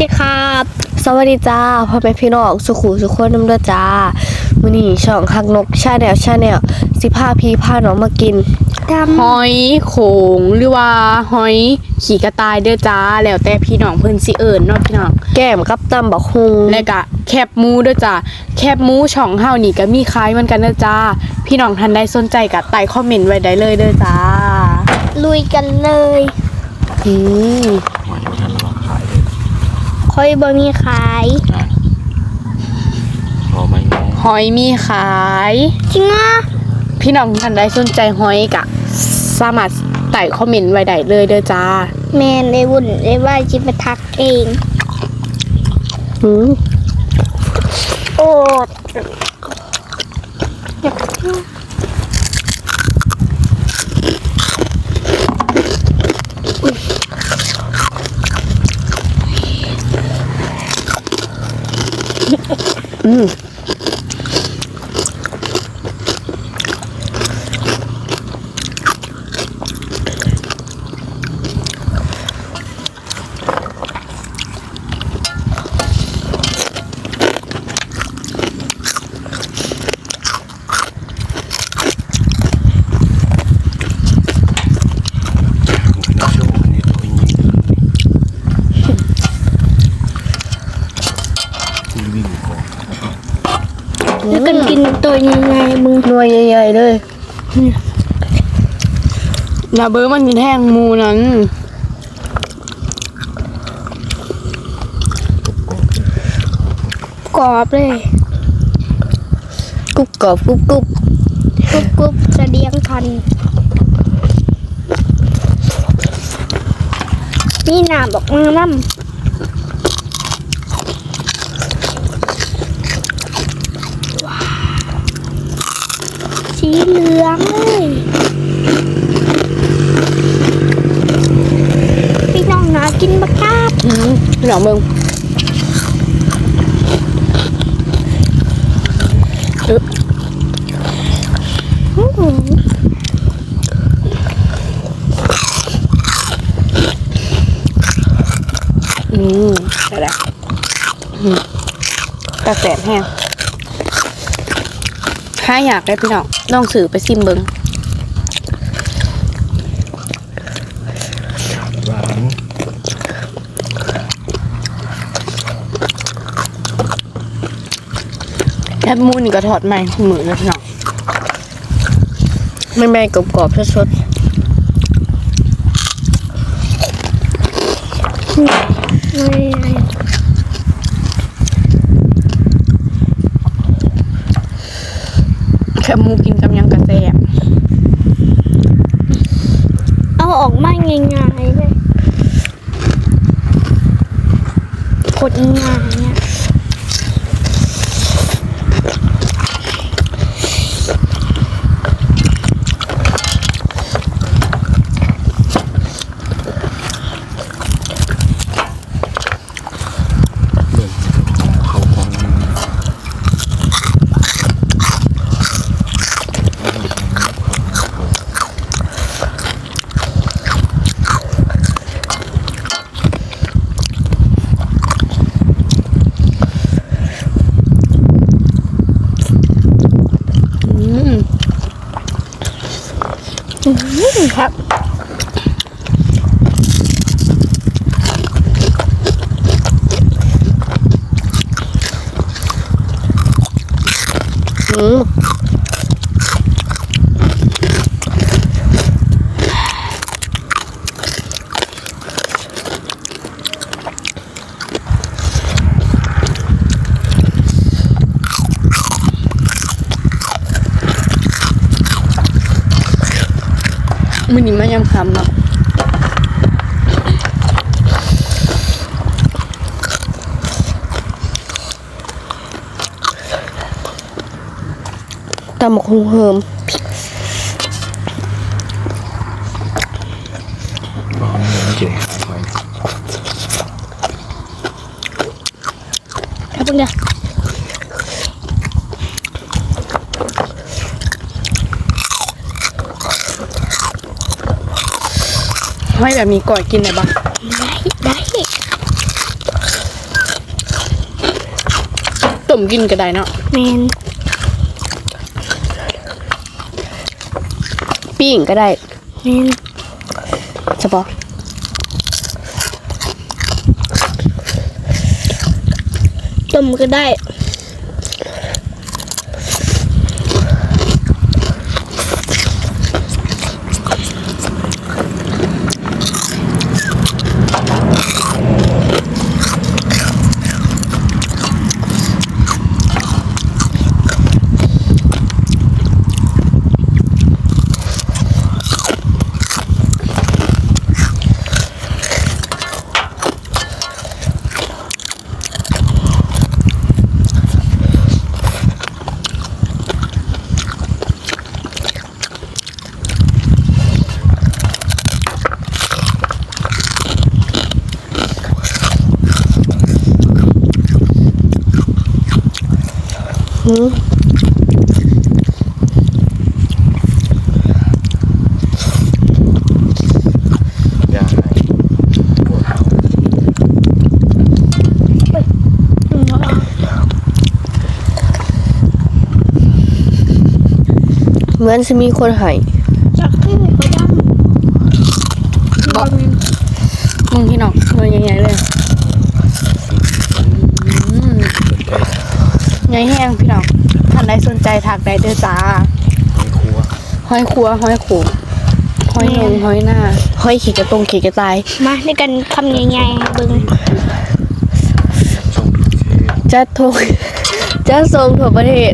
ดีครับ สวัสดีจ้าพ่อแม่พี่น้องสุขุสุขคนน้ำเด้อจ้ามื้อนี้ช่องฮักนกชาแนลชาแนลสิพาพี่พาน้องมากินดหอยโขงหรือว่าหอยขี่กระต่ายเด้อจ้า แล้วแต่พี่น้องเพิ่นสิเอิ้นเนาะพี่น้องแก้มกับตำบักฮุงและก็แคบหมูเด้อจ้าแคบหมูช่องเฮานี่ก็มีขายเหมือนกันเด้อจ้า พี่น้องท่านใดสนใจก็ใต้คอมเมนต์ไว้ได้เลยเด้อจ้าำลุยกันเลยอืม มาอยู่ทันระวังขายเลย ค่อยบ่มีขายนะพอไหมงงหอยมีขาย จริงอะพี่น้องท่านใดสนใจหอยก็สามารถใต้คอมเมนต์ไว้ได้เลยเด้อจ้าแมนได้วุ่นได้ว่าจิไปทักเอง อืมโอ้อื ม มันก็ช่วงนี้ตัวนี้คุณวิ่งก่อน แล้วกันกินตัวยังไงมึง หน่วยใหญ่ๆเลยนาเบอร์มันมีแท่งหมูนั้นกรอบเลยกรุบกรอบกรุบกรุบกรุบกรุบเสดียงพัน นี่หนาบอกมือน้ำว้าวสี เหลืองเลยพี่น้องนากินบักกาบอืมพี่น้องเบิ่งอึ๊บอื้อหืออืมได้แล้วอืมกระแสแห้ง ถ้าอยากได้พี่น้องลองสื่อไปซิมเบิงหวานแคบมูนี่ก็ทอดใหม่ทุกมือเลยพี่น้องไม่แม่กรอบกรอบๆสดไม่ แค บหมูกินกับหยังกระแซบเอาออกมาง่ายๆเลยกดง่ายเนี่ย เบิ่งเขาของมัน อืม ครับ ๆอื มมือนี้มายำคำเนาะ ตำบักฮุงเฮิมหวานเหมือนเจ๋งหอยครับเพื่อนให้แบบนี้ก่อยกินได้ปะได้ได้ต้มกินก็ได้เนาะแมน ปิ้งก็ได้แมนเฉพาะต้มก็ได้ เอาเหมือนจะมีคนใหายจักให้เขาดำบอกมึงพี่น้องตัวใหญ่ๆเลยอืม สน ใจใหญ่แห้งพี่น้องท่านใดสนใจถักได้เด้อจ้าในครัวห้อยครัวห้อยโขงห้อยนงห้อยหน้าห้อยขี่กระตรงขี่กระต่ายมาในกันคำใหญ่ๆเบิ่งส่งพิเศษจะทงจะส่งทั่วประเทศ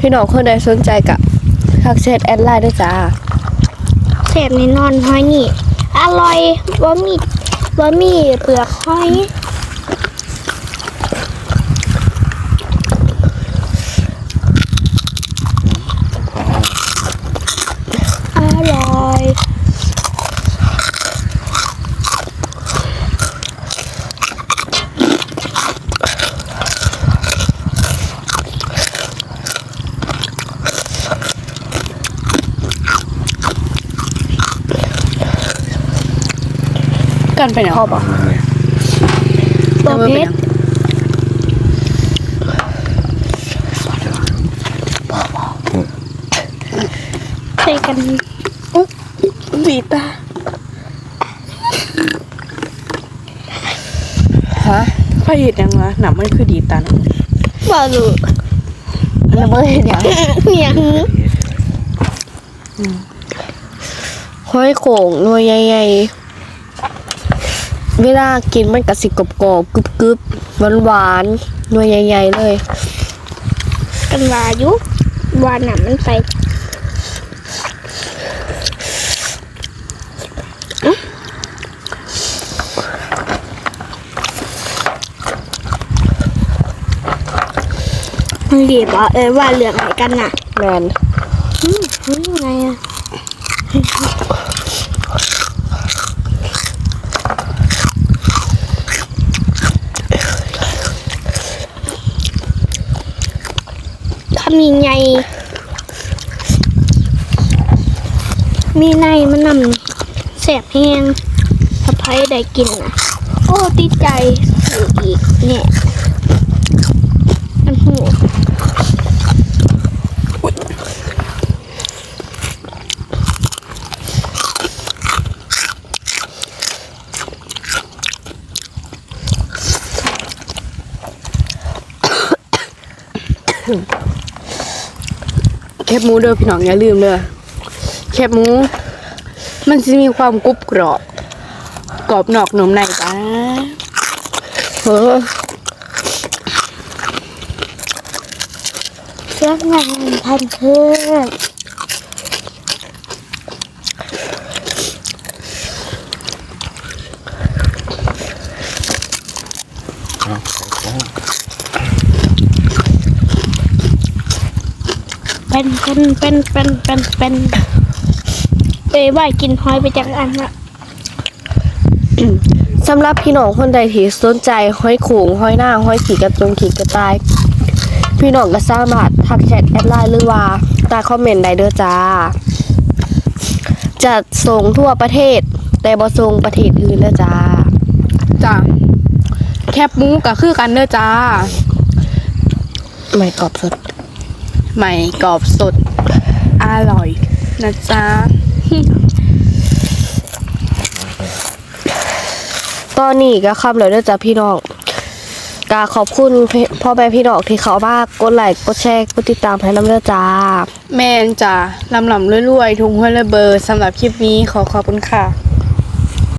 พี่น้องคนใดสนใจกับทักแชทแอดไลน์ด้วยจ้าแซ่บแน่นอนหอยนี่ อร่อยบ่มีบ่มีเปลือกหอยอร่อย กันไปไหนชอบอะเนี่ยบ่เผ็ดใส่กันบีตาฮะข้าเห็ดยังวะหนังมันคือดีตันบ่รู้แล้วเมื่อเห็นอย่างยังห้อยโขงหน่วยใหญ่ๆ เวลากินมันกระสิกรอบๆกรึบๆหวานๆหน่วยใหญ่ ๆ เลย กันว่าอยู่ว่าน่ะมันไปอ๊ะมันดีบ่เออว่าเรื่องไหนกันน่ะ แมนอืมรู้ยังไงอะำยังไงมีในมันนำแสบแห้งสะพ้ายได้กินนะโอ้ติดใจอีกเนี่ย บหมูเด้อพี่น้องอย่าลืมเด้อแคบหมู มันจะมีความกรุบกรอบ กรอบนอกหนมในจ้าเออเรื่องงานพันเพื่อนเอาใส่ของ เป็นเป็นเป็นเป็นเป็นเป็นเอ้ยว่ากินหอยไปจากอันละสำหรับพี่น้องคนใดที่สนใจห้อยโขงห้อยหน้าห้อยขี่กระตรงขี่กระต่าย พี่น้องก็สามารถทักแชทแอดไลน์หรือว่าใต้คอมเมนต์ได้เด้อจ้า จะส่งทั่วประเทศ แต่บ่ส่งประเทศอื่นเด้อจ้า จ้าแคบหมูก็คือกันเด้อจ้า ไม่กรอบสด ใหม่กรอบสด อร่อยนะจ๊ะ ตอนนี้ก็ครับเลยเด้อจ้ะพี่น้องกาขอบคุณพ่อแม่พี่น้องที่เขามากดไลค์กดแชร์กดติดตามให้น้ำเด้อจ้า แม่นจ้ะลำลำรวยๆทุงห้วยระเบิดสำหรับคลิปนี้ขอขอบคุณค่ะ